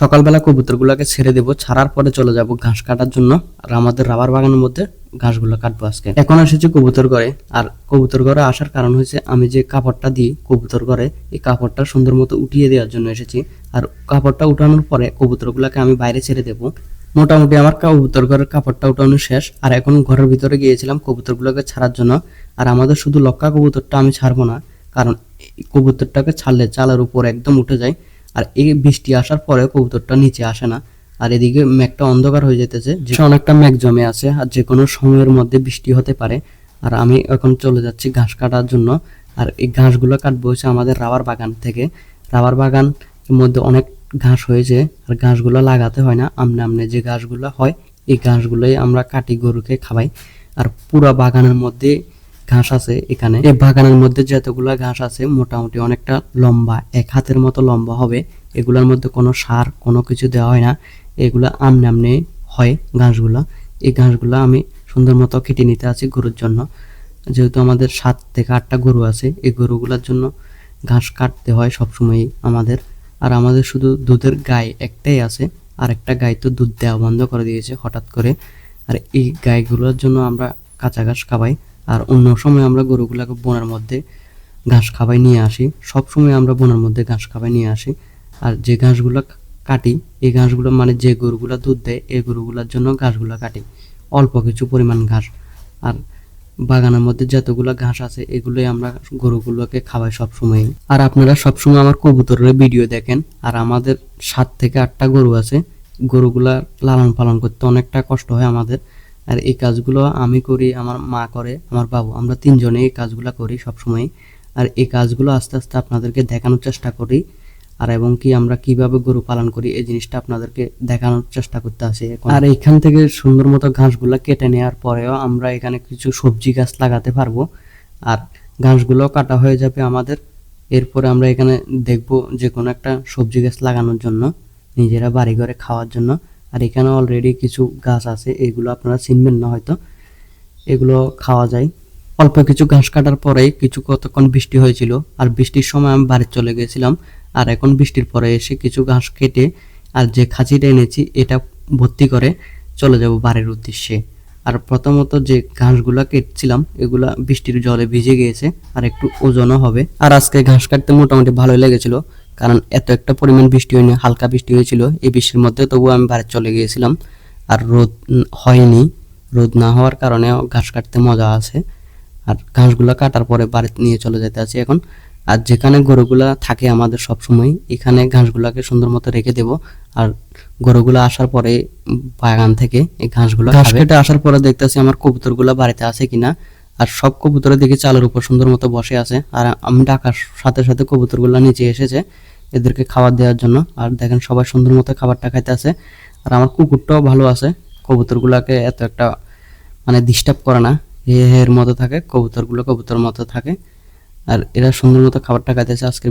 সকালবেলা কবুতরগুলোকে ছেড়ে দেবো, ছাড়ার পরে চলে যাব ঘাস কাটার জন্য আর আমাদের রাবার বাগানের মধ্যে ঘাসগুলো কাটবো আজকে। এখন এসেছি কবুতর ঘরে আর কবুতর ঘরে আসার কারণ হয়েছে আমি যে কাপড়টা দিই কবুতর ঘরে, এই কাপড়টা সুন্দর মতো উঠিয়ে দেওয়ার জন্য এসেছি। আর কাপড়টা উঠানোর পরে কবুতরগুলোকে আমি বাইরে ছেড়ে দেবো। মোটামুটি আমার কবুতর ঘরের কাপড়টা উঠানো শেষ আর এখন ঘরের ভিতরে গিয়েছিলাম কবুতরগুলোকে ছাড়ার জন্য। আর আমাদের শুধু লক্কা কবুতরটা আমি ছাড়বো না, কারণ কবুতরটাকে ছাড়লে চালের উপর একদম উঠে যায়। আর এই বৃষ্টি আসার পরে কবুতরটা নিচে আসে না। আর এদিকে মেঘটা অন্ধকার হয়ে যেতেছে। যে অনেকটা মেঘ জমে আছে আর যে কোনো সময়ের মধ্যে বৃষ্টি হতে পারে। আর আমি এখন চলে যাচ্ছি ঘাস কাটার জন্য। আর এই ঘাসগুলো কাটবো হচ্ছে আমাদের রাবার বাগান থেকে। রাবার বাগান মধ্যে অনেক ঘাস হয়েছে। আর ঘাসগুলো লাগাতে হয় না। আমনে আমনে যে ঘাসগুলো হয়, এই ঘাসগুলোই আমরা কাটি গরুকে খাওয়াই। আর পুরো বাগানের মধ্যে ঘাস আছে এখানে। এই বাগানের মধ্যে যতগুলো ঘাস আছে, মোটামুটি অনেকটা লম্বা, এক হাতের মতো লম্বা হবে। এগুলোর মধ্যে কোনো সার, কোনো কিছু দেওয়া হয় না। এগুলো আমনে আমনে হয় ঘাসগুলো। এই ঘাসগুলো আমি সুন্দর মতো কেটে নিতে আছি গরুর জন্য। যেহেতু আমাদের সাত থেকে আটটা গরু আছে, এই গরুগুলোর জন্য ঘাস কাটতে হয় সবসময়ই আমাদের। আর আমাদের শুধু দুধের গায়ে একটাই আছে আর একটা গাই তো দুধ দেওয়া বন্ধ করে দিয়েছে হঠাৎ করে। আর এই গাইগুলোর জন্য আমরা কাঁচা ঘাস খাওয়াই। আর অন্য সময় আমরা গরুগুলোকে বনের মধ্যে ঘাস খাবাই নিয়ে আসি। সব সময় আমরা বনের মধ্যে ঘাস খাবাই নিয়ে আসি। আর যে ঘাসগুলো কাটি, এই ঘাসগুলো মানে যে গরুগুলো দুধ দেয়, এই গরুগুলোর জন্য ঘাসগুলো কাটি। অল্প কিছু পরিমাণ ঘাস। আর বাগানের মধ্যে যতগুলো ঘাস আছে, এগুলোই আমরা গরুগুলোকে খাওয়াই সব সবসময় আর আপনারা সবসময় আমার কবুতরের ভিডিও দেখেন। আর আমাদের সাত থেকে আটটা গরু আছে। গরুগুলা লালন পালন করতে অনেকটা কষ্ট হয় আমাদের। আর এই কাজগুলো আমি করি, আমার মা করে, আমার বাবু। আমরা তিনজনে এই কাজগুলো করি সবসময়। আর এই কাজগুলো আস্তে আস্তে আপনাদেরকে দেখানোর চেষ্টা করি। আর এবং কি আমরা কীভাবে গরু পালন করি, এই জিনিসটা আপনাদেরকে দেখানোর চেষ্টা করতে আসি আর এখান থেকে সুন্দর মতো ঘাসগুলো কেটে নেওয়ার পরেও আমরা এখানে কিছু সবজি গাছ লাগাতে পারব। আর ঘাসগুলো কাটা হয়ে যাবে আমাদের। এরপরে আমরা এখানে দেখব যে কোনো একটা সবজি গাছ লাগানোর জন্য, নিজেরা বাড়ি ঘরে খাওয়ার জন্য। আর এখানে অলরেডি কিছু গাছ আছে, এগুলো আপনারা চিনবেন না হয়তো। এগুলো খাওয়া যায়। অল্প কিছু ঘাস কাটার পরেই কিছু কতক্ষণ বৃষ্টি হয়েছিল, আর বৃষ্টির সময় আমি বাড়ি চলে গেছিলাম, আর এখন বৃষ্টির পরে এসে কিছু ঘাস কেটে, আর যে খাঁচিটা এনেছি, এটা ভর্তি করে চলে যাব বাড়ির উদ্দেশ্যে। আর প্রথমত যে ঘাসগুলা কেটছিলাম, এগুলা বৃষ্টির জলে ভিজে গিয়েছে, আর একটু ওজনও হবে। আর আজকে ঘাস কাটতে মোটামুটি ভালোই লেগেছিল। কারণ এত একটা পরিমাণ বৃষ্টি হয়নি হালকা বৃষ্টি হয়েছিল। এই বৃষ্টির মধ্যে তবুও আমি বাড়ি চলে গিয়েছিলাম। আর রোদ হয়নি। রোদ না হওয়ার কারণে ঘাস কাটতে মজা আছে। আর ঘাসগুলো কাটার পরে বাড়িতে নিয়ে চলে যেতে আছে এখন। আর যেখানে গরুগুলা থাকে আমাদের সব সময় এখানে ঘাসগুলাকে সুন্দর মতো রেখে দেব। আর গরুগুলো আসার পরে বাগান থেকে এই ঘাসগুলো ঘাস কেটে আসার পরে দেখতেছি আমার কবুতরগুলো বাড়িতে আছে কিনা। আর সব কবুতরে দেখি চালের উপর সুন্দর মতো বসে আছে। আর আমি ডাকার সাথে সাথে কবুতরগুলো নিচে এসেছে এদেরকে খাবার দেওয়ার জন্য। আর দেখেন সবাই সুন্দর মতো খাবারটা খাইতে আছে। আর আমার কুকুরটাও ভালো আছে। কবুতরগুলোকে এত একটা মানে ডিস্টার্ব করে না। হের মতো থাকে, কবুতরগুলো কবুতর মতো থাকে। আর এরা সুন্দর মতো খাবারটা খাইতেছে আজকে